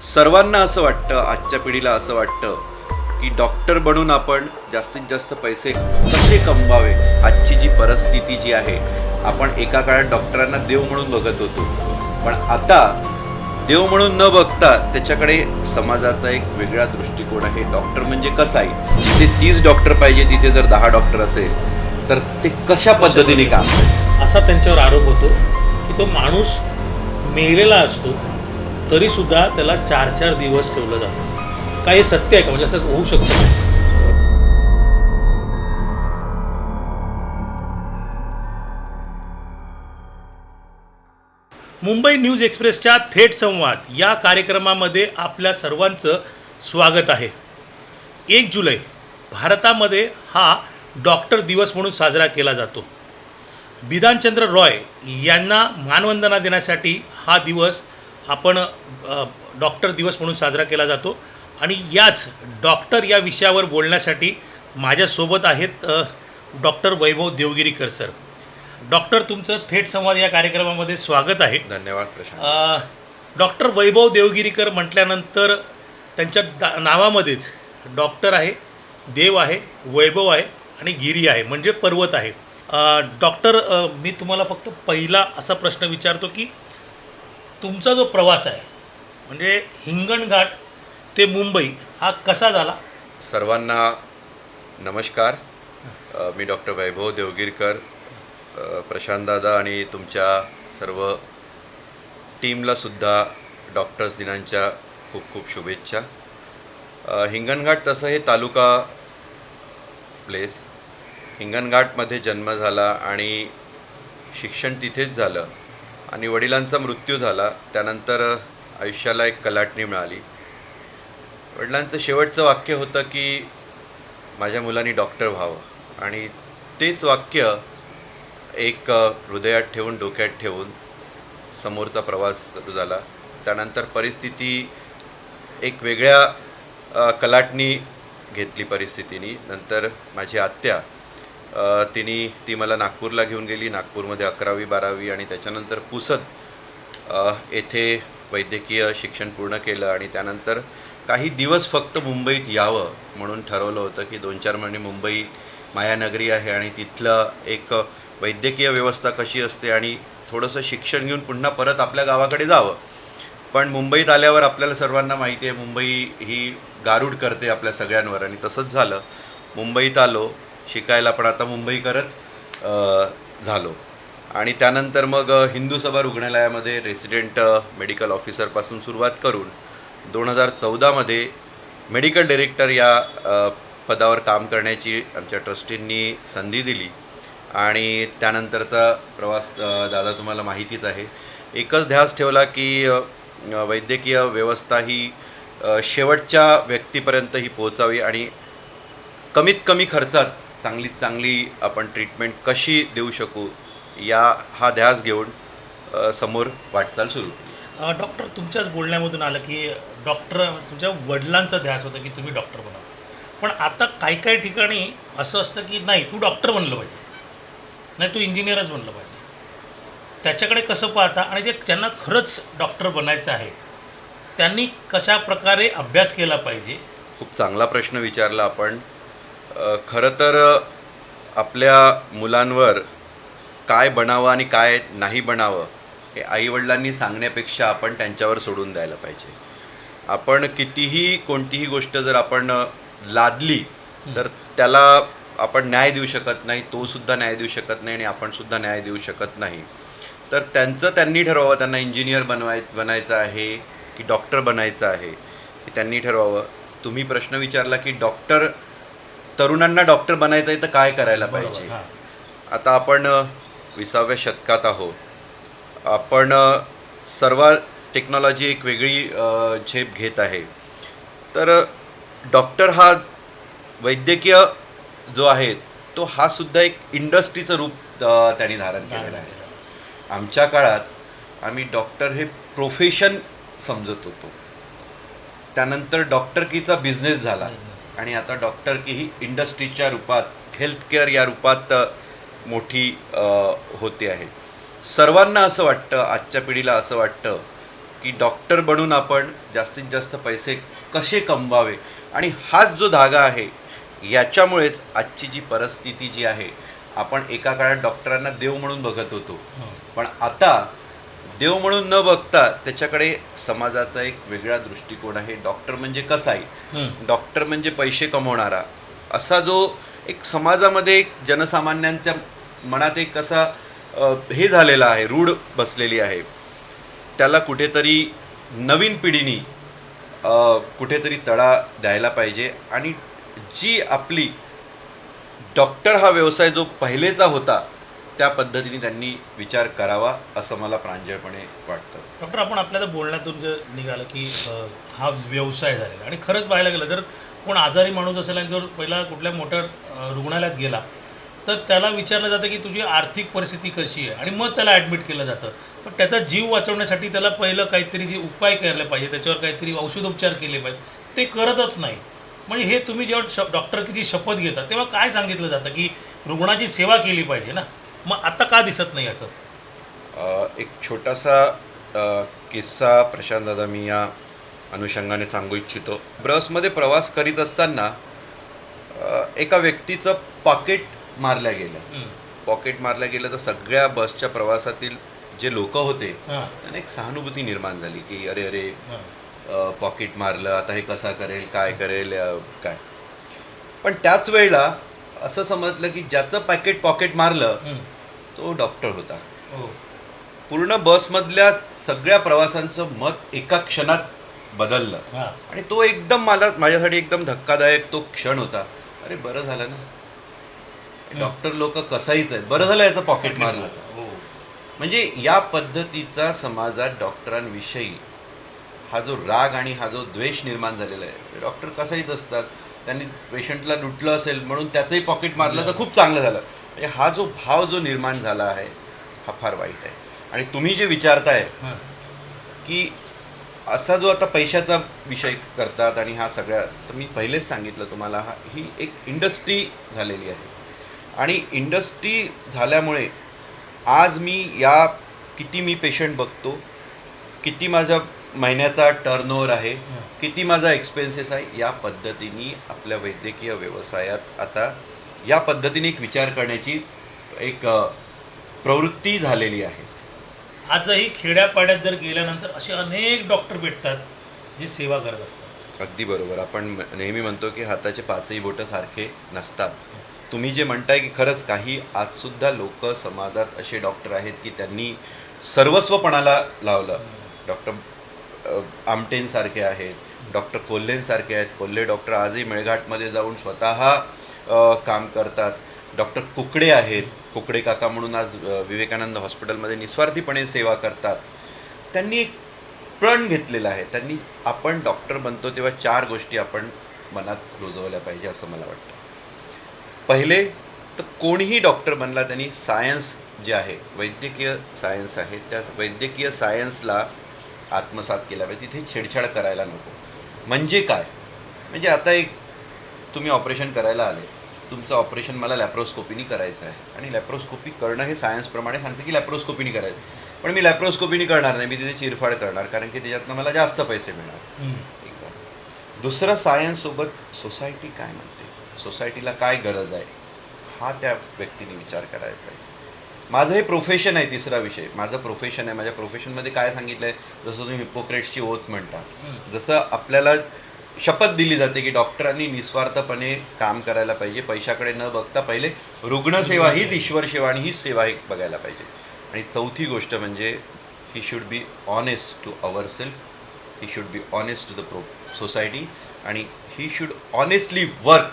सर्वांना असं वाटतं आजच्या पिढीला असं वाटतं की डॉक्टर बनून आपण जास्तीत जास्त पैसे कसे कमवावे? आजची जी परिस्थिती जी आहे आपण एका काळात डॉक्टरांना देव म्हणून बघत होतो. पण आता देव म्हणून न बघता त्याच्याकडे समाजाचा एक वेगळा दृष्टिकोन आहे. डॉक्टर म्हणजे कसा आहे? जिथे तीस डॉक्टर पाहिजे तिथे जर दहा डॉक्टर असेल तर ते कशा पद्धतीने काम? असा त्यांच्यावर आरोप होतो की तो माणूस मेलेला असतो तरीसुद्धा त्याला चार चार दिवस ठेवलं जातं. काय हे सत्य आहे का? म्हणजे असं होऊ शकतं मुंबई न्यूज एक्सप्रेसच्या थेट संवाद या कार्यक्रमामध्ये आपल्या सर्वांचं स्वागत आहे. एक जुलै भारतामध्ये हा डॉक्टर दिवस म्हणून साजरा केला जातो. बिधानचंद्र रॉय यांना मानवंदना देण्यासाठी हा दिवस आपण डॉक्टर दिवस म्हणून साजरा केला जातो. आणि याच डॉक्टर या विषयावर बोलण्यासाठी माझ्यासोबत आहेत doctor Vaibhav Devgirikar sir. Doctor तुमचं थेट संवाद या कार्यक्रमामध्ये स्वागत आहे. धन्यवाद प्रशांत. डॉक्टर वैभव देवगिरीकर म्हटल्यानंतर त्यांच्या दा नावामध्येच डॉक्टर आहे देव आहे वैभव आहे आणि गिरी आहे म्हणजे पर्वत आहे. डॉक्टर मी तुम्हाला फक्त पहिला असा प्रश्न विचारतो की तुमचा जो प्रवास आहे म्हणजे हिंगणघाट ते मुंबई हा कसा झाला? सर्वांना नमस्कार. अ, मी डॉक्टर वैभव देवगिरकर अ, प्रशांतदादा आणि तुमच्या सर्व टीमला सुद्धा डॉक्टर्स दिनांच्या खूप खूप शुभेच्छा. अ, हिंगणघाट तसं हे तालुका प्लेस हिंगणघाटमध्ये जन्म झाला आणि शिक्षण तिथेच झालं. आणि वडिलांचा मृत्यू झाला त्यानंतर आयुष्याला एक कलाटणी मिळाली. वडिलांचं शेवटचं वाक्य होतं की माझ्या मुलांनी डॉक्टर व्हावं. आणि तेच वाक्य एक हृदयात ठेवून डोक्यात ठेवून समोरचा प्रवास सुरू झाला. त्यानंतर परिस्थिती एक वेगळ्या कलाटणी घेतली परिस्थितीनी. नंतर माझी आत्या तिने ती मला नागपूरला घेऊन गेली. नागपूरमध्ये अकरावी बारावी आणि त्याच्यानंतर पुसत येथे वैद्यकीय शिक्षण पूर्ण केलं आणि त्यानंतर काही दिवस फक्त मुंबईत यावं म्हणून ठरवलं होतं की दोन चार महिने मुंबई मायानगरी आहे आणि तिथलं एक वैद्यकीय व्यवस्था कशी असते आणि थोडंसं शिक्षण घेऊन पुन्हा परत आपल्या गावाकडे जावं. पण मुंबईत आल्यावर आपल्याला सर्वांना माहिती आहे मुंबई ही गारूड करते आपल्या सगळ्यांवर आणि तसंच झालं. मुंबईत आलो शिकायला पण आता मुंबईकरच झालो. आणि त्यानंतर मग हिंदू सभा रुग्णालयामध्ये रेसिडेंट मेडिकल ऑफिसरपासून सुरुवात करून दोन हजार चौदामध्ये मेडिकल डिरेक्टर या पदावर काम करण्याची आमच्या ट्रस्टींनी संधी दिली. आणि त्यानंतरचा प्रवास दादा तुम्हाला माहितीच आहे. एकच ध्यास ठेवला की वैद्यकीय व्यवस्था ही शेवटच्या व्यक्तीपर्यंत ही पोहोचावी आणि कमीत कमी खर्चात चांगलीत चांगली आपण ट्रीटमेंट कशी देऊ शकू या हा ध्यास घेऊन समोर वाटचाल सुरू. डॉक्टर तुमच्याच बोलण्यामधून आलं की डॉक्टर तुमच्या वडिलांचा ध्यास होता की तुम्ही डॉक्टर बना पण आता काही काही ठिकाणी असं असतं की नाही तू डॉक्टर बनलं पाहिजे. नाही तू इंजिनियरच बनलं पाहिजे. त्याच्याकडे कसं पाहता आणि जे ज्यांना खरंच डॉक्टर बनायचं आहे त्यांनी कशा प्रकारे अभ्यास केला पाहिजे? खूप चांगला प्रश्न विचारला आपण. खरं तर आपल्या मुलांवर काय बनावं आणि काय नाही बनावं हे आईवडिलांनी सांगण्यापेक्षा आपण त्यांच्यावर सोडून द्यायला पाहिजे. आपण कितीही कोणतीही गोष्ट जर आपण लादली तर त्याला आपण न्याय देऊ शकत नाही तो सुद्धा न्याय देऊ शकत नाही आणि आपण सुद्धा न्याय देऊ शकत नाही. तर त्यांचं त्यांनी ठरवावं त्यांना इंजिनियर बनवाय बनायचं आहे की डॉक्टर बनायचं आहे हे त्यांनी ठरवावं. तुम्ही प्रश्न विचारला की डॉक्टर तरुणांना डॉक्टर बनायचं आहे तर काय करायला पाहिजे? आता आपण विसाव्या शतकात आहोत. आपण सर्व टेक्नॉलॉजी एक वेगळी झेप घेत आहे. तर डॉक्टर हा वैद्यकीय जो आहे तो हा सुद्धा एक इंडस्ट्रीचं रूप त्यांनी धारण केलेलं आहे. आमच्या काळात आम्ही डॉक्टर हे प्रोफेशन समजत होतो. त्यानंतर डॉक्टरकीचा बिझनेस झाला. आणि आता डॉक्टर की ही इंडस्ट्रीच्या रूपात हेल्थकेअर या रूपात मोठी होते आहे. सर्वांना असं वाटतं आजच्या पिढीला असं वाटतं की डॉक्टर बनून आपण जास्तीत जास्त पैसे कसे कमवावे? आणि हाच जो धागा आहे याच्यामुळेच आजची जी परिस्थिती जी आहे आपण एका काळात डॉक्टरांना देव म्हणून बघत होतो. पण आता देव म्हणून न बघता त्याच्याकडे समाजाचा एक वेगळा दृष्टिकोन आहे. डॉक्टर म्हणजे कसा आहे. डॉक्टर म्हणजे पैसे कमवणारा. असा जो एक समाजामध्ये एक जनसामान्यांच्या मनात एक असा हे झालेला आहे रूढ बसलेली आहे. त्याला कुठेतरी नवीन पिढीनी कुठेतरी तडा द्यायला पाहिजे. आणि जी आपली डॉक्टर हा व्यवसाय जो पहिलेचा होता त्या पद्धतीने त्यांनी विचार करावा असं मला प्रांजळपणे वाटतं. डॉक्टर आपण आपल्या बोलण्यातून जे निघालं की हा व्यवसाय झालेला आणि खरंच पाहायला गेलं जर कोण आजारी माणूस असेल आणि जर पहिला कुठल्या मोठ्या रुग्णालयात गेला तर त्याला विचारलं जातं की तुझी आर्थिक परिस्थिती कशी आहे? आणि मग त्याला ॲडमिट केलं जातं. पण त्याचा जीव वाचवण्यासाठी त्याला पहिलं काहीतरी जे उपाय केले पाहिजे त्याच्यावर काहीतरी औषधोपचार केले पाहिजे ते करतच नाही. म्हणजे हे तुम्ही जेव्हा श डॉक्टरकीची शपथ घेता तेव्हा काय सांगितलं जातं की रुग्णाची सेवा केली पाहिजे ना? मग आता का दिसत नाही असं? एक छोटासा किस्सा प्रशांत दादा मी या अनुषंगाने सांगू इच्छितो. बसमध्ये प्रवास करीत असताना एका व्यक्तीचं पॉकेट मारल्या गेलं. पॉकेट मारल्या गेलं तर सगळ्या बसच्या प्रवासातील जे लोक होते त्यांना एक सहानुभूती निर्माण झाली की अरे अरे पॉकेट मारलं आता हे कसा करेल काय करेल काय? पण त्याच वेळेला असं समजलं की ज्याचं पॅकेट पॉकेट मारलं. तो डॉक्टर होता. हो. पूर्ण बसमधल्या सगळ्या प्रवाशांचं मत एका क्षणात बदललं. आणि तो एकदम मला माझ्यासाठी एकदम धक्कादायक तो क्षण होता. अरे बरं झालं ना. डॉक्टर लोक कसाहीच आहेत? बरं झालं याचं पॉकेट मारलं. हो. म्हणजे या पद्धतीचा समाजात डॉक्टरांविषयी हा जो राग आणि हा जो द्वेष निर्माण झालेला आहे डॉक्टर कसाहीच असतात? त्यांनी पेशंटला लुटलं असेल म्हणून त्याचंही पॉकेट मारलं तर खूप चांगलं झालं. म्हणजे हा जो भाव जो निर्माण झाला आहे हा फार वाईट आहे. आणि तुम्ही जे विचारताय की असा जो आता पैशाचा विषय करतात आणि हा सगळ्या तर मी पहिलेच सांगितलं तुम्हाला हा ही एक इंडस्ट्री झालेली आहे. आणि इंडस्ट्री झाल्यामुळे आज मी या किती मी पेशंट बघतो किती माझा महिन्याचा टर्नओव्हर आहे. किती माझा एक्सपेन्सेस आहे या पद्धतीने आपल्या वैद्यकीय व्यवसायात आता या पद्धतीने एक विचार करण्याची एक प्रवृत्ती झालेली आहे. आजही खेड्यापाड्यात जर गेल्यानंतर असे अनेक डॉक्टर भेटतात जे सेवा करत असतात. अगदी बरोबर. आपण नेहमी म्हणतो की हाताचे पाचही बोटं सारखे नसतात. तुम्ही जे म्हणताय की खरंच काही आजसुद्धा लोक समाजात असे डॉक्टर आहेत की त्यांनी सर्वस्वपणाला लावलं. डॉक्टर आमटेंसारखे आहेत डॉक्टर कोल्हेंसारखे आहेत. कोल्हे डॉक्टर आजही मेळघाटमध्ये जाऊन स्वतः काम करतात. डॉक्टर कुकडे आहेत. कुकडे काका म्हणून आज विवेकानंद हॉस्पिटलमध्ये निस्वार्थीपणे सेवा करतात. त्यांनी एक प्रण घेतलेला आहे. त्यांनी आपण डॉक्टर बनतो तेव्हा चार गोष्टी आपण मनात रुजवल्या पाहिजे असं मला वाटतं. पहिले तर कोणीही डॉक्टर बनला त्यांनी सायन्स जे आहे वैद्यकीय सायन्स आहे त्या वैद्यकीय सायन्सला आत्मसात केला पाहिजे. तिथे छेडछाड करायला नको. म्हणजे काय? म्हणजे आता एक तुम्ही ऑपरेशन करायला आले. तुमचं ऑपरेशन मला लॅप्रोस्कोपीनी करायचं आहे. आणि लॅप्रोस्कोपी करणं हे सायन्सप्रमाणे सांगतं की लॅप्रोस्कोपीनी करायचं. पण मी लॅप्रोस्कोपीनी करणार नाही मी तिथे चिरफाड करणार कारण की त्याच्यातनं मला जास्त पैसे मिळणार. एकदम दुसरं सायन्ससोबत सोसायटी काय म्हणते? सोसायटीला काय गरज आहे? हा त्या व्यक्तीने विचार करायला पाहिजे. माझं हे प्रोफेशन आहे तिसरा विषय. माझं प्रोफेशन आहे. माझ्या प्रोफेशनमध्ये काय सांगितलं आहे जसं तुम्ही हिपोक्रेट्सची ओथ म्हणता. जसं आपल्याला शपथ दिली जाते की डॉक्टरांनी निस्वार्थपणे काम करायला पाहिजे. पैशाकडे न बघता पहिले रुग्णसेवा हीच ईश्वर सेवा आणि हीच सेवा हे बघायला पाहिजे. आणि चौथी गोष्ट म्हणजे he should be honest to our self he should be honest to the pro society आणि he should honestly work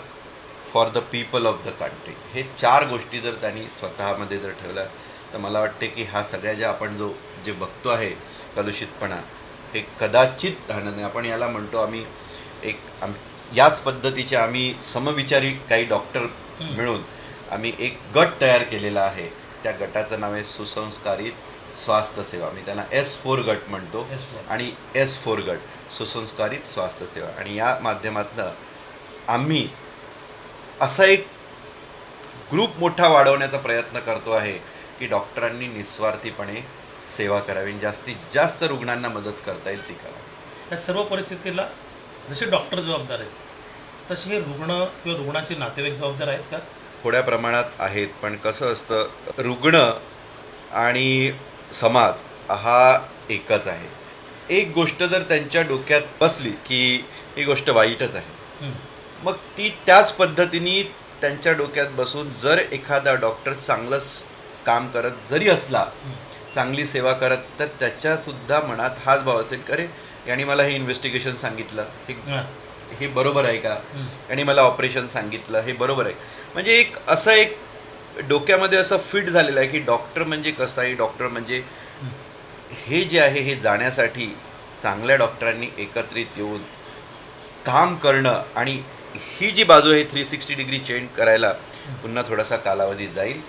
for the people of the country हे चार गोष्टी जर त्यांनी स्वतःमध्ये जर ठेवल्या तर मला वाटते की हा सगळ्या ज्या आपण जो जे बघतो आहे कलुषितपणा हे कदाचित राहणार नाही आपण याला म्हणतो आम्ही एक आम याच पद्धतीचे आम्ही समविचारी काही डॉक्टर. मिळून आम्ही एक गट तयार केलेला आहे त्या गटाचं नाव आहे सुसंस्कारित स्वास्थ्य सेवा मी त्यांना एस फोर गट म्हणतो. आणि एस फोर गट सुसंस्कारित स्वास्थ्य सेवा आणि या माध्यमातनं आम्ही असा एक ग्रुप मोठा वाढवण्याचा प्रयत्न करतो आहे की डॉक्टरांनी निस्वार्थीपणे सेवा करावी आणि जास्तीत जास्त रुग्णांना मदत करता येईल ती करा या सर्व परिस्थितीला जसे डॉक्टर जबाबदार आहेत तसे हे रुग्ण किंवा रुग्णाचे नातेवाईक जबाबदार आहेत का थोड्या प्रमाणात आहेत पण कसं असतं रुग्ण आणि समाज हा एकच आहे एक गोष्ट जर त्यांच्या डोक्यात बसली की ही गोष्ट वाईटच आहे. मग ती त्याच पद्धतीने त्यांच्या डोक्यात बसून जर एखादा डॉक्टर चांगलंच काम करत जरी असला. चांगली सेवा करत तर त्याच्यासुद्धा मनात हाच भाव असेल अरे याने मला हे इन्व्हेस्टिगेशन सांगितलं. हे हां. बरोबर आहे का. आणि मला ऑपरेशन सांगितलं. हे बरोबर आहे. म्हणजे एक असं एक डोक्यामध्ये असं फिट झालेलं आहे की डॉक्टर म्हणजे कसं आहे? डॉक्टर म्हणजे हं. हे जे आहे हे जाण्यासाठी चांगल्या डॉक्टरांनी एकत्रित येऊन काम करणं आणि ही जी बाजू आहे थ्री सिक्स्टी डिग्री चेंज करायला पुन्हा थोडासा कालावधी जाईल.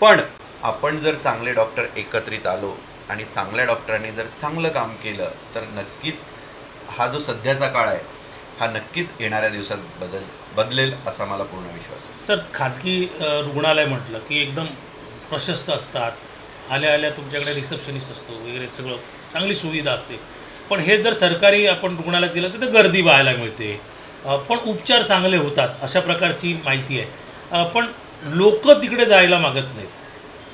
पण आपण जर चांगले डॉक्टर एकत्रित आलो आणि चांगल्या डॉक्टरांनी जर चांगलं काम केलं तर नक्कीच हा जो सध्याचा काळ आहे हा नक्कीच येणाऱ्या दिवसात बदल बदलेल असा मला पूर्ण विश्वास आहे. सर खाजगी रुग्णालय म्हटलं की एकदम प्रशस्त असतात. आल्या आल्या तुमच्याकडे रिसेप्शनिस्ट असतो वगैरे सगळं चांगली सुविधा असते. पण हे जर सरकारी आपण रुग्णालयात गेलं तर गर्दी पाहायला मिळते. पण उपचार चांगले होतात अशा प्रकारची माहिती आहे. पण लोक तिकडे जायला मागत नाहीत.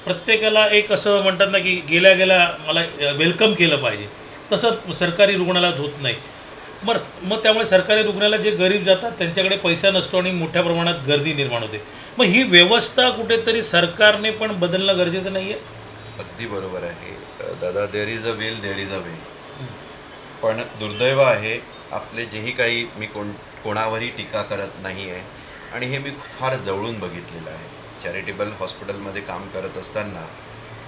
प्रत्येकाला एक असं म्हणतात ना की गेल्या गेल्या मला वेलकम केलं पाहिजे. तसं सरकारी रुग्णालयात होत नाही. बरं मग त्यामुळे सरकारी रुग्णालयात जे गरीब जातात त्यांच्याकडे पैसा नसतो आणि मोठ्या प्रमाणात गर्दी निर्माण होते. मग ही व्यवस्था कुठेतरी सरकारने पण बदलणं गरजेचं नाही आहे अगदी बरोबर आहे. दादा there is a will there is a way पण दुर्दैव आहे आपले जेही काही मी कोण कोणावरही टीका करत नाही आहे आणि हे मी फार जवळून बघितलेलं आहे. चॅरिटेबल हॉस्पिटलमध्ये काम करत असताना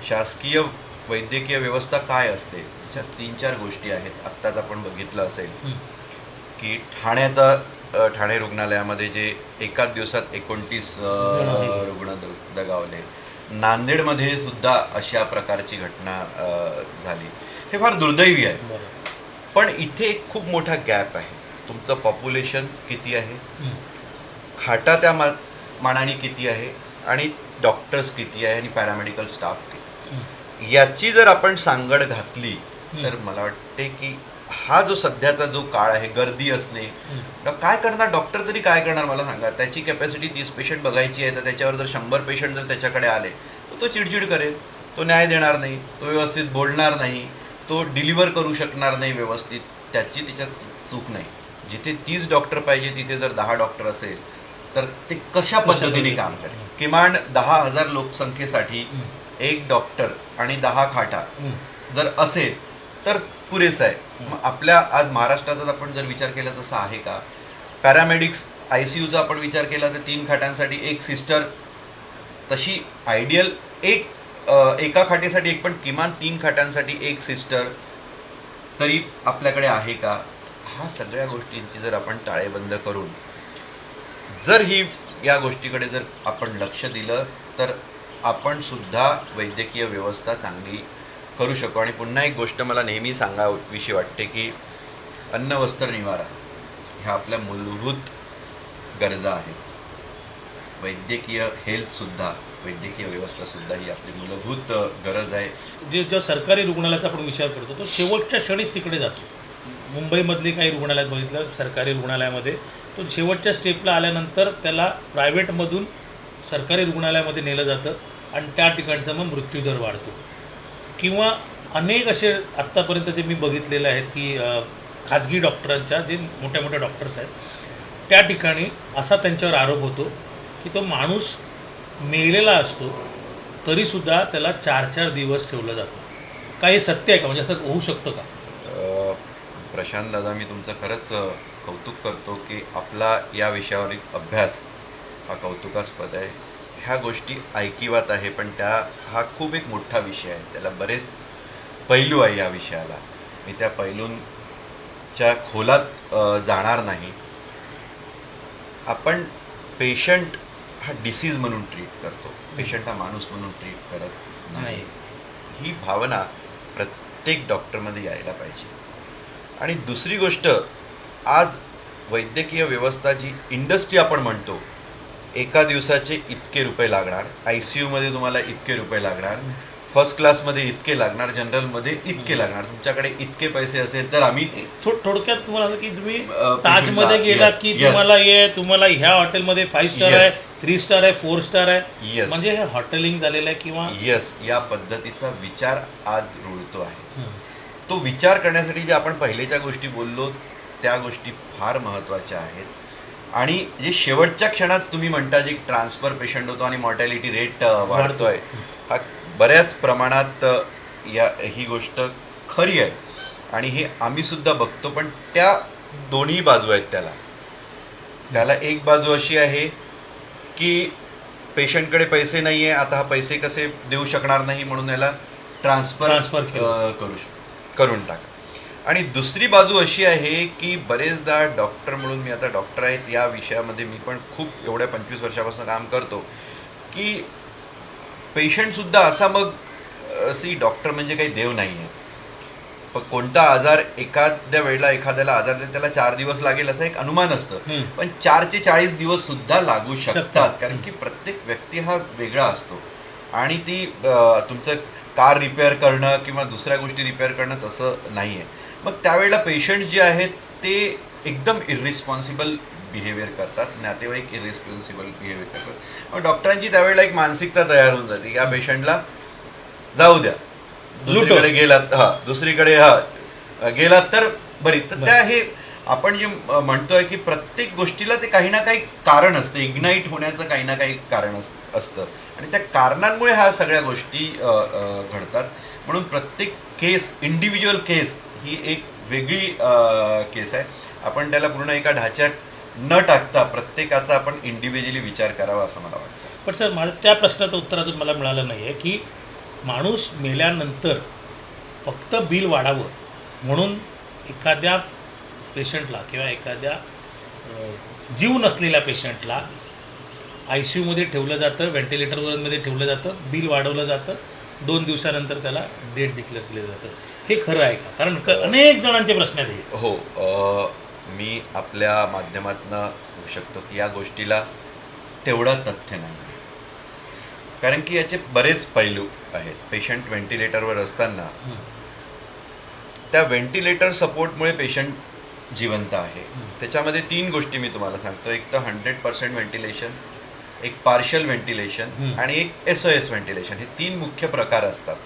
शासकीय वैद्यकीय व्यवस्था काय असते? त्याच्यात तीन चार गोष्टी आहेत. आत्ताच आपण बघितलं असेल की ठाण्याचा ठाणे रुग्णालयामध्ये जे एकाच दिवसात एकोणतीस. रुग्ण दगावले. नांदेडमध्ये सुद्धा अशा प्रकारची घटना झाली. हे फार दुर्दैवी आहे. पण इथे एक खूप मोठा गॅप आहे. तुमचं पॉप्युलेशन किती आहे. खाटा त्या मा मानाने किती आहे? आणि डॉक्टर्स किती आहे आणि पॅरामेडिकल स्टाफ किती. याची जर आपण सांगड घातली. तर मला वाटते की हा जो सध्याचा जो काळ आहे गर्दी असणे काय करणार डॉक्टर तरी काय करणार मला सांगा. त्याची कॅपॅसिटी तीस पेशंट बघायची आहे तर त्याच्यावर जर शंभर पेशंट जर त्याच्याकडे आले तर तो चिडचिड करेल. तो न्याय देणार नाही तो व्यवस्थित बोलणार नाही तो डिलिव्हर करू शकणार नाही व्यवस्थित. त्याची त्याच्यात चूक नाही. जिथे तीस डॉक्टर पाहिजे तिथे जर दहा डॉक्टर असेल तर ते कशा पद्धतीने? काम करेल किमान दहा हजार लोकसंख्येसाठी. एक डॉक्टर आणि दहा खाटा. जर असेल तर पुरेसं आहे. मग आपल्या आज महाराष्ट्राचा आपण जर विचार केला तसा आहे का पॅरामेडिक्स आय सी यूचा आपण विचार केला तर तीन खाटांसाठी एक सिस्टर तशी आयडियल एक एका खाटेसाठी एक पण किमान तीन खाटांसाठी एक सिस्टर तरी आपल्याकडे आहे का ह्या सगळ्या गोष्टींची जर आपण ताळेबंद करून जर ही या गोष्टीकडे जर आपण लक्ष दिलं तर आपण सुद्धा वैद्यकीय व्यवस्था चांगली करू शकू. आणि पुन्हा एक गोष्ट मला नेहमी सांगाविषयी वाटते की अन्न वस्त्र निवारा ह्या आपल्या मूलभूत गरजा आहेत. वैद्यकीय हेल्थसुद्धा वैद्यकीय व्यवस्थासुद्धा ही आपली मूलभूत गरज आहे. जे ज्या सरकारी रुग्णालयाचा आपण विचार करतो तो शेवटच्या क्षणीच तिकडे जातो. मुंबईमधली काही रुग्णालयात बघितलं सरकारी रुग्णालयामध्ये तो शेवटच्या स्टेपला आल्यानंतर त्याला प्रायव्हेटमधून सरकारी रुग्णालयामध्ये नेलं जातं आणि त्या ठिकाणचा मग मृत्यूदर वाढतो. किंवा अनेक असे आत्तापर्यंत जे मी बघितलेले आहेत की खाजगी डॉक्टरांच्या जे मोठ्या मोठ्या डॉक्टर्स आहेत त्या ठिकाणी असा त्यांच्यावर आरोप होतो की तो माणूस मेलेला असतो तरीसुद्धा त्याला चार चार दिवस ठेवलं जातं. काही सत्य आहे का? म्हणजे असं होऊ शकतं का? प्रशांत दादा मी तुमचं खरंच कौतुक करतो की आपला या विषयावरील अभ्यास हा कौतुकास्पद आहे. ह्या गोष्टी ऐकिवात आहे पण त्या हा खूप एक मोठा विषय आहे. त्याला बरेच पैलू आहे या विषयाला. मी त्या पैलूंच्या खोलात जाणार नाही. आपण पेशंट हा डिसीज म्हणून ट्रीट करतो. पेशंट हा माणूस म्हणून ट्रीट करत नाही. नाही. ही भावना प्रत्येक डॉक्टरमध्ये यायला पाहिजे. आणि दुसरी गोष्ट आज वैद्यकीय व्यवस्था जी इंडस्ट्री आपण म्हणतो एका दिवसाचे इतके रुपये लागणार आय सी यूमध्ये तुम्हाला इतके रुपये लागणार फर्स्ट क्लासमध्ये इतके लागणार जनरलमध्ये इतके लागणार तुमच्याकडे इतके पैसे असेल तर आम्ही थो- थोडक्यात तुम्हाला की तुम्ही ताजमध्ये गेलात की yes. तुम्हाला हे तुम्हाला ह्या हॉटेलमध्ये फाईव्ह स्टार Yes. आहे थ्री स्टार आहे फोर स्टार आहे येस म्हणजे हे हॉटेलिंग झालेलं आहे किंवा येस या पद्धतीचा विचार आज रुळतो आहे. तो विचार करण्यासाठी जे आपण पहिलेच्या गोष्टी बोललो त्या गोष्टी फार महत्त्वाच्या आहेत. आणि जे शेवटच्या क्षणात तुम्ही म्हणता जे ट्रान्सफर पेशंट होतो आणि मॉर्टॅलिटी रेट वाढतोय हा बऱ्याच प्रमाणात या ही गोष्ट खरी आहे. आणि हे आम्ही सुद्धा बघतो पण त्या दोन्ही बाजू आहेत त्याला. त्याला एक बाजू अशी आहे की पेशंटकडे पैसे नाही आहे आता हा पैसे कसे देऊ शकणार नाही म्हणून याला ट्रान्सफर केलं. करू शक करून टाका. आणि दुसरी बाजू अशी आहे की बरेचदा डॉक्टर म्हणून मी आता डॉक्टर आहेत या विषयामध्ये मी पण खूप एवढ्या पंचवीस वर्षापासून काम करतो की पेशंटसुद्धा असा मग अशी डॉक्टर म्हणजे काही देव नाही आहे पण कोणता आजार एखाद्या वेळेला एखाद्याला आजार त्याला चार दिवस लागेल असं एक अनुमान असतं. पण चार ते चाळीस दिवस सुद्धा लागू शकतात. कारण की प्रत्येक व्यक्ती हा वेगळा असतो. आणि ती तुमचं कार रिपेअर करणं किंवा दुसऱ्या गोष्टी रिपेअर करणं तसं नाही आहे मग त्यावेळेला पेशंट जे आहेत ते एकदम इरिस्पॉन्सिबल बिहेवियर करतात. नातेवाईक इरिस्पॉन्सिबल बिहेवियर करतात. मग डॉक्टरांची त्यावेळेला एक मानसिकता तयार होऊन जाते की या पेशंटला जाऊ द्या. दुसरीकडे गेलात हा दुसरीकडे हा गेलात तर बरी. तर त्या हे आपण जे म्हणतोय की प्रत्येक गोष्टीला ते काही ना काही कारण असतं. इग्नाईट होण्याचं काही ना काही कारण अस- असतं. आणि त्या कारणांमुळे ह्या सगळ्या गोष्टी घडतात. म्हणून प्रत्येक केस इंडिव्हिज्युअल केस ही एक वेगळी केस आहे. आपण त्याला पूर्ण एका ढाच्यात न टाकता प्रत्येकाचा आपण इंडिव्हिज्युअली विचार करावा असं मला वाटतं. पण सर माझं त्या प्रश्नाचं उत्तर अजून मला मिळालं नाही आहे की माणूस मेल्यानंतर फक्त बिल वाढावं म्हणून एखाद्या पेशंटला किंवा एखाद्या जीव नसलेल्या पेशंटला आय सी यूमध्ये ठेवलं जातं व्हेंटिलेटरमध्ये ठेवलं जातं बिल वाढवलं जातं दोन दिवसानंतर त्याला डेट डिक्लेअर केलं जातं. हे खरं आहे का कारण क- अनेक जणांचे प्रश्न आहेत हे हो अ, मी आपल्या माध्यमातून होऊ शकतो की या गोष्टीला तेवढं तथ्य नाही कारण की याचे बरेच पैलू आहेत पेशंट व्हेंटिलेटरवर असताना. त्या व्हेंटिलेटर सपोर्टमुळे पेशंट जिवंत आहे. त्याच्यामध्ये तीन गोष्टी मी तुम्हाला सांगतो एक तर हंड्रेड पर्सेंट व्हेंटिलेशन एक पार्शल व्हेंटिलेशन. आणि एक एस ओ एस व्हेंटिलेशन हे तीन मुख्य प्रकार असतात.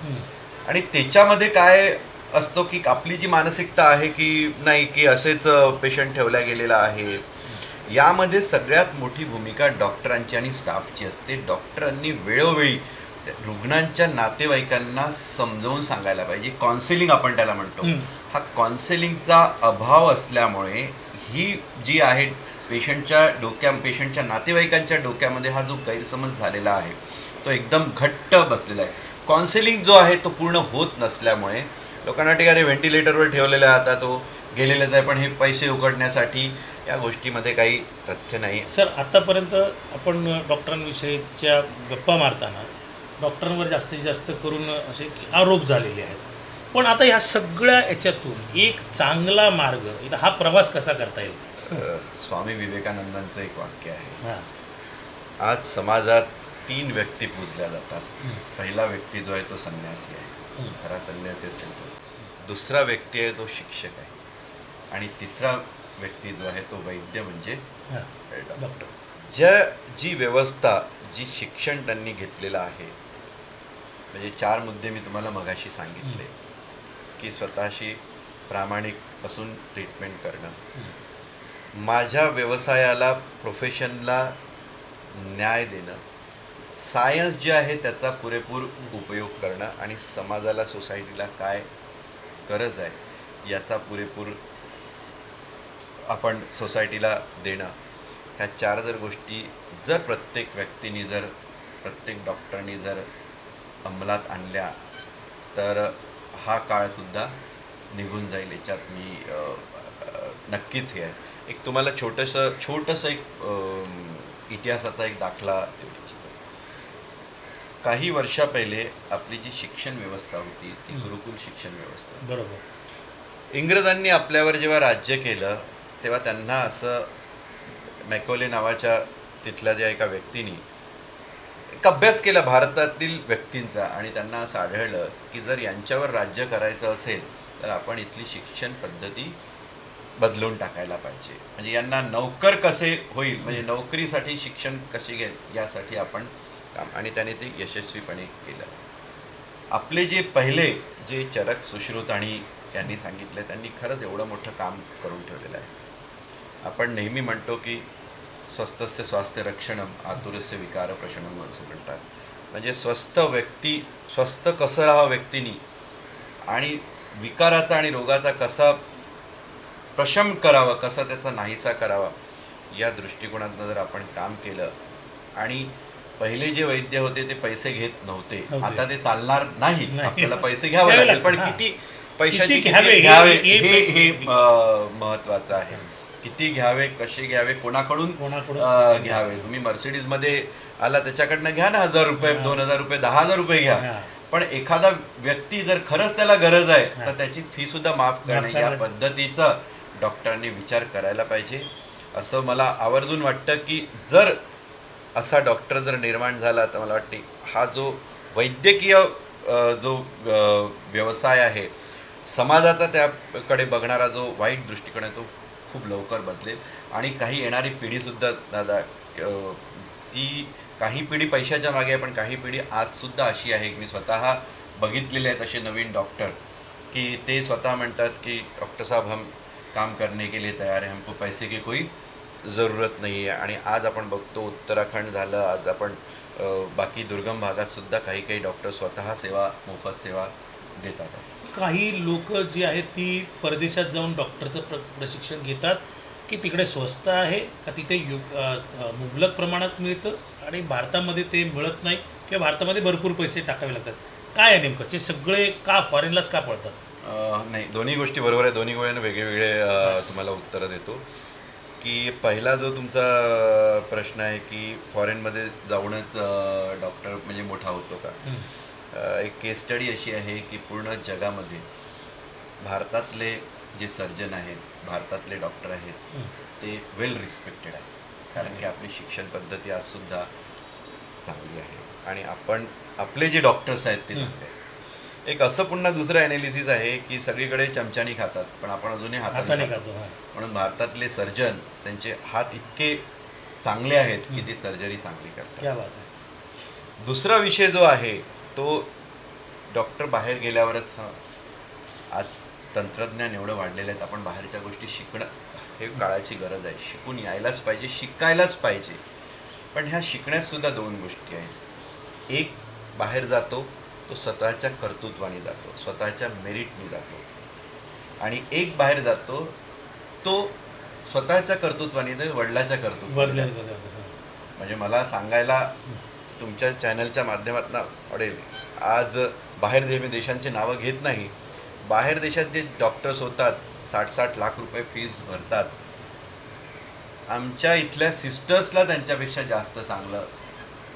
आणि त्याच्यामध्ये काय असतो की आपली जी मानसिकता आहे की नाही की असेच पेशंट ठेवला गेलेला आहे. यामध्ये सगळ्यात मोठी भूमिका डॉक्टरांची आणि स्टाफची असते. डॉक्टरांनी वेळोवेळी रुग्णांच्या नातेवाईकांना समजावून सांगायला पाहिजे. काउन्सिलिंग आपण त्याला म्हणतो. हं. काउन्सिलिंगचा अभाव असल्यामुळे ही जी आहे पेशंटच्या डोक्या पेशंटच्या नातेवाईकांच्या डोक्यामध्ये हा जो गैरसमज झालेला आहे तो एकदम घट्ट बसलेला आहे. काउन्सिलिंग जो आहे तो पूर्ण होत नसल्यामुळे लोकांना अरे व्हेंटिलेटरवर ठेवलेला आता तो गेलेलाच आहे पण हे पैसे उघडण्यासाठी या गोष्टीमध्ये काही तथ्य नाही. सर आतापर्यंत आपण डॉक्टरांविषयीच्या गप्पा मारताना डॉक्टरांवर जास्तीत जास्त करून असे आरोप झालेले आहेत. पण आता ह्या सगळ्या याच्यातून एक चांगला मार्ग इथं हा प्रवास कसा करता येईल? स्वामी विवेकानंदांचं एक वाक्य आहे. हां. आज समाजात तीन व्यक्ती पूजल्या जातात. पहिला व्यक्ती जो आहे तो संन्यासी आहे. खरा संन्यासी असेल तो. दुसरा व्यक्ती आहे तो शिक्षक आहे. आणि तिसरा व्यक्ती जो आहे तो वैद्य म्हणजे डॉक्टर. डॉक्टर ज्या जी व्यवस्था जी शिक्षण त्यांनी घेतलेलं आहे म्हणजे चार मुद्दे मी तुम्हाला मगाशी सांगितले. की स्वतःशी प्रामाणिक असून ट्रीटमेंट करणं. माझ्या व्यवसायाला प्रोफेशनला न्याय देणं. सायन्स जे आहे त्याचा पुरेपूर उपयोग करणं. आणि समाजाला सोसायटीला काय गरज आहे याचा पुरेपूर आपण सोसायटीला देणं. ह्या चार जर गोष्टी जर प्रत्येक व्यक्तीने जर प्रत्येक डॉक्टरनी जर अंमलात आणल्या तर हा काळसुद्धा निघून जाईल. याच्यात मी नक्कीच हे आहे. एक तुम्हाला छोटंसं छोटंसं एक इतिहासाचा एक दाखला देऊ. काही वर्षा पहिले आपली जी शिक्षण व्यवस्था होती ती. गुरुकुल शिक्षण व्यवस्था बरोबर. इंग्रजांनी आपल्यावर जेव्हा राज्य केलं तेव्हा त्यांना असं मॅकोले नावाच्या तिथल्या ज्या एका व्यक्तीनी एक अभ्यास केला भारतातील व्यक्तींचा आणि त्यांना असं आढळलं की जर यांच्यावर राज्य करायचं असेल तर आपण इथली शिक्षण पद्धती बदलून टाकायला पाहिजे. म्हणजे यांना नौकर कसे होईल? म्हणजे नोकरीसाठी शिक्षण कसे घेईल यासाठी आपण काम. आणि त्याने ते यशस्वीपणे केलं. आपले जे पहिले जे चरक सुश्रुत आणि यांनी सांगितलं त्यांनी खरंच एवढं मोठं काम करून ठेवलेलं आहे. आपण नेहमी म्हणतो की स्वस्तस्य स्वास्थ्य रक्षणम आतुरस्य विकार प्रशनम असं म्हणतात. म्हणजे स्वस्त व्यक्ती स्वस्थ कसं राहावं व्यक्तीनी आणि विकाराचा आणि रोगाचा कसा प्रशम करावा कसा त्याचा नाहीसा करावा या दृष्टिकोनातनं जर आपण काम केलं आणि पहिले जे वैद्य होते ते पैसे घेत नव्हते. आता ते चालणार नाही. आपल्याला पैसे घ्यावे लागेल पण. किती पैशाची घ्यावे, हे- हे- महत्वाचं आहे किती घ्यावे कसे घ्यावे कोणाकडून कोणाकडून घ्यावे तुम्ही मर्सिडीजमध्ये आला त्याच्याकडनं घ्या ना हजार रुपये. दोन हजार रुपये दहा हजार रुपये घ्या. पण एखादा व्यक्ती जर खरंच त्याला गरज आहे. तर त्याची फी सुद्धा माफ करणे या. पद्धतीचा डॉक्टरांनी विचार करायला पाहिजे असं मला आवर्जून वाटतं की जर असा डॉक्टर जर निर्माण झाला तर मला वाटते हा जो वैद्यकीय जो व्यवसाय आहे समाजाचा त्याकडे बघणारा जो वाईट दृष्टिकोन आहे तो खूप लवकर बदलेल. आणि काही येणारी पिढीसुद्धा दादा ती काही पिढी पैशाच्या मागे आहे पण काही पिढी आजसुद्धा अशी आहे की मी स्वतः बघितलेले आहेत असे नवीन डॉक्टर कि ते स्वतः म्हणतात की डॉक्टर साहब हम काम करने के लिए तैयार है हमको पैसे की कोई ज़रूरत नाही आहे आणि आज आपण बघतो उत्तराखंड झालं आज आपण बाकी दुर्गम भागात सुद्धा काही काही डॉक्टर स्वतः सेवा मोफत सेवा देतात. काही लोक जी आहेत ती परदेशात जाऊन डॉक्टरचं प्र प्रशिक्षण घेतात की तिकडे स्वस्त आहे का तिथे यु मुबलक प्रमाणात मिळतं आणि भारतामध्ये ते मिळत नाही किंवा भारतामध्ये भरपूर पैसे टाकावे लागतात. काय आहे नेमकं? ते सगळे का फॉरेनलाच का पळतात? अ, नाही दोन्ही गोष्टी बरोबर आहे. दोन्ही गोष्टी वेगळे वेगळे तुम्हाला उत्तरं देतो. की पहिला जो तुमचा प्रश्न आहे की फॉरेनमध्ये जाऊनच डॉक्टर म्हणजे मोठा होतो का? एक केस स्टडी अशी आहे की पूर्ण जगामध्ये भारतातले जे सर्जन आहेत भारतातले डॉक्टर आहेत. ते वेल रिस्पेक्टेड आहेत. कारण की आपली शिक्षण पद्धती आजसुद्धा चांगली आहे. आणि आपण आपले जे डॉक्टर्स आहेत ते. चांगले आहेत. एक असं पुन्हा दुसरं ॲनालिसिस आहे की सगळीकडे चमच्यानी खातात पण आपण अजूनही हाताने हाताने खातो. खातो हां. म्हणून भारतातले सर्जन त्यांचे हात इतके चांगले आहेत की. ती सर्जरी चांगली करतात. क्या बात आहे. दुसरा विषय जो आहे तो डॉक्टर बाहेर गेल्यावरच हा आज तंत्रज्ञान एवढं वाढलेलं आहे आपण बाहेरच्या गोष्टी शिकणं हे काळाची गरज आहे. शिकून यायलाच पाहिजे शिकायलाच पाहिजे. पण ह्या शिकण्यात सुद्धा दोन गोष्टी आहेत. एक बाहेर जातो तो स्वतःच्या कर्तृत्वाने जातो स्वतःच्या मेरिटने जातो. आणि एक बाहेर जातो तो स्वतःच्या कर्तृत्वाने नाही, वडिलाच्या कर्तृत्वाने जातो. म्हणजे मला सांगायला तुमच्या चॅनलच्या माध्यमातून आवडेल आज बाहेर दे मी देशांची नावं घेत नाही. बाहेर देशात जे डॉक्टर्स होतात साठ साठ लाख रुपये फीस भरतात. आमच्या इथल्या सिस्टर्सला त्यांच्यापेक्षा जास्त चांगलं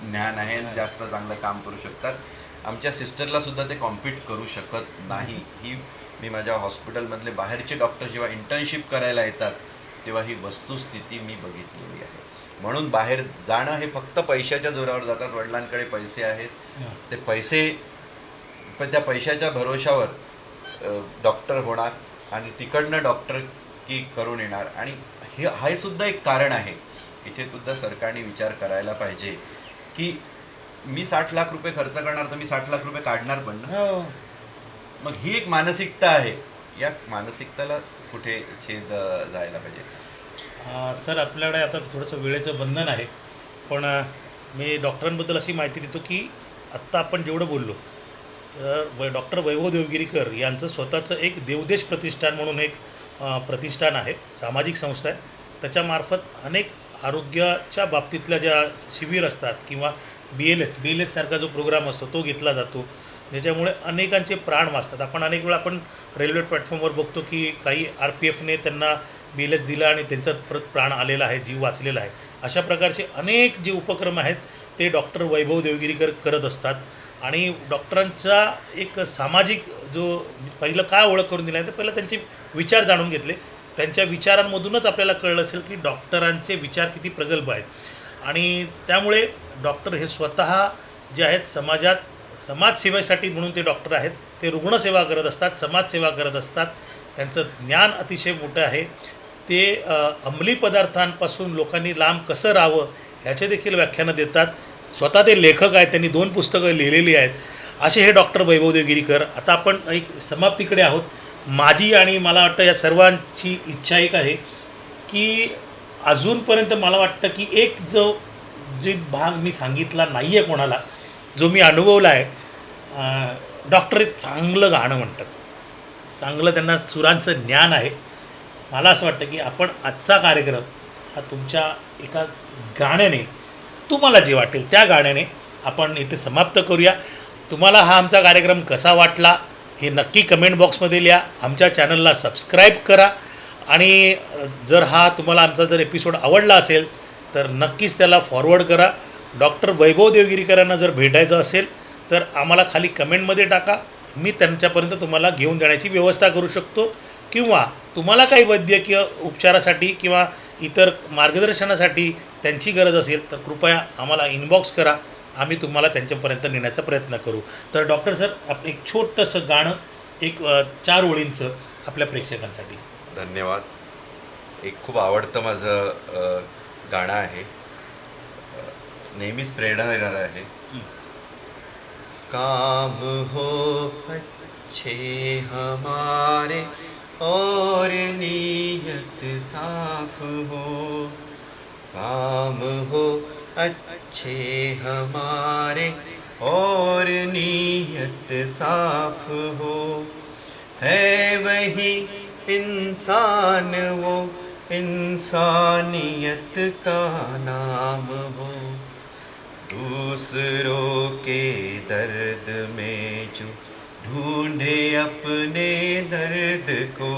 ज्ञान आहे आणि जास्त चांगलं काम करू शकतात. आमच्या सिस्टरला सुद्धा ते कॉम्पीट करू शकत नाही. ही मी माझ्या हॉस्पिटलमधले बाहेरचे डॉक्टर जेव्हा इंटर्नशिप करायला येतात तेव्हा ही वस्तुस्थिती मी बघितलेली आहे. म्हणून बाहेर जाणं हे फक्त पैशाच्या जोरावर जातात. वडिलांकडे पैसे आहेत. ते पैसे पण त्या पैशाच्या भरोशावर डॉक्टर होणार आणि तिकडनं डॉक्टर की करून येणार. आणि हे हे सुद्धा एक कारण आहे. इथे सुद्धा सरकारने विचार करायला पाहिजे की मी साठ लाख रुपये खर्च करणार तर मी साठ लाख रुपये काढणार पण ना. हो. मग ही एक मानसिकता आहे. या मानसिकताला कुठे छेद जायला पाहिजे? सर आपल्याकडे आता थोडंसं वेळेचं बंधन आहे. पण मी डॉक्टरांबद्दल अशी माहिती देतो की आत्ता आपण जेवढं बोललो तर वै डॉक्टर वैभव देवगिरीकर यांचं स्वतःचं एक देवदेश प्रतिष्ठान म्हणून एक प्रतिष्ठान आहे सामाजिक संस्था आहे. त्याच्यामार्फत अनेक आरोग्याच्या बाबतीतल्या ज्या शिबिर असतात किंवा B L S B L एससारखा जो प्रोग्राम असतो तो घेतला जातो. ज्याच्यामुळे अनेकांचे प्राण वाचतात. आपण अनेक वेळा आपण रेल्वे प्लॅटफॉर्मवर बघतो की काही आर पी एफने त्यांना बी एल एस दिला आणि त्यांचा प्र प्राण आलेला आहे जीव वाचलेला आहे. अशा प्रकारचे अनेक जे उपक्रम आहेत ते डॉक्टर वैभव देवगिरीकर करत असतात. आणि डॉक्टरांचा एक सामाजिक जो पहिलं काय ओळख करून दिला आहे तर पहिलं त्यांचे विचार जाणून घेतले. त्यांच्या विचारांमधूनच आपल्याला कळलं असेल की डॉक्टरांचे विचार किती प्रगल्भ आहेत. आणि त्यामुळे डॉक्टर हे स्वतः जे आहेत समाजात समाजसेवेसाठी म्हणून ते डॉक्टर आहेत. ते रुग्णसेवा करत असतात समाजसेवा करत असतात. त्यांचं ज्ञान अतिशय मोठं आहे. ते अंमली पदार्थांपासून लोकांनी लांब कसं राहावं ह्याचे देखील व्याख्यानं देतात. स्वतः ते लेखक आहेत त्यांनी दोन पुस्तकं लिहिलेली आहेत. असे हे डॉक्टर वैभव देवगिरीकर आता आपण एक समाप्तीकडे आहोत. माझी आणि मला वाटतं या सर्वांची इच्छा एक आहे की अजूनपर्यंत मला वाटतं की एक जो जे भाग मी सांगितला नाही आहे कोणाला जो मी अनुभवला आहे डॉक्टर एक चांगलं गाणं म्हणतात. चांगलं त्यांना सुरांचं ज्ञान आहे. मला असं वाटतं की आपण आजचा कार्यक्रम हा तुमच्या एका गाण्याने तुम्हाला जे वाटेल त्या गाण्याने आपण इथे समाप्त करूया. तुम्हाला हा आमचा कार्यक्रम कसा वाटला? हे नक्की कमेंट बॉक्समध्ये लिहा. आमच्या चॅनलला सबस्क्राईब करा. आणि जर हा तुम्हाला आमचा जर एपिसोड आवडला असेल तर नक्कीच त्याला फॉरवर्ड करा. डॉक्टर वैभव देवगिरीकरांना जर भेटायचं असेल तर आम्हाला खाली कमेंटमध्ये टाका. मी त्यांच्यापर्यंत तुम्हाला घेऊन जाण्याची व्यवस्था करू शकतो. किंवा तुम्हाला काही वैद्यकीय उपचारासाठी किंवा इतर मार्गदर्शनासाठी त्यांची गरज असेल तर कृपया आम्हाला इनबॉक्स करा. आम्ही तुम्हाला त्यांच्यापर्यंत नेण्याचा प्रयत्न करू. तर डॉक्टर सर आप एक छोटंसं गाणं एक चार ओळींचं आपल्या प्रेक्षकांसाठी. धन्यवाद. एक खूप आवडतं माझं गाणं आहे. नेहमीच प्रेरणा देणारं आहे. काम हो अच्छे हमारे और नीयत साफ हो. काम हो अच्छे हमारे और नीयत साफ हो। है वही इंसान वो इंसानियत का नाम हो। दूसरों के दर्द में जो ढूंढे अपने दर्द को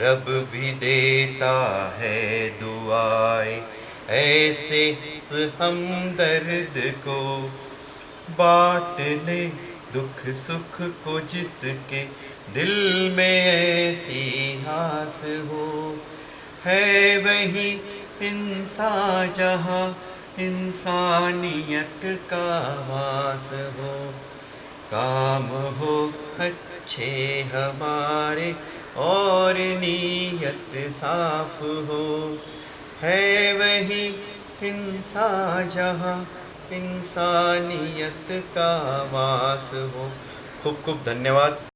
रब भी देता है दुआएँ। ऐसे हम दर्द को बांट ले, दुख सुख को जिसके दिल में ऐसी आस हो। है वही इंसान जहाँ इंसानियत का वास हो। काम हो अच्छे हमारे और नीयत साफ हो। है वही इंसान जहाँ इंसानियत का वास हो। खूप खूप धन्यवाद।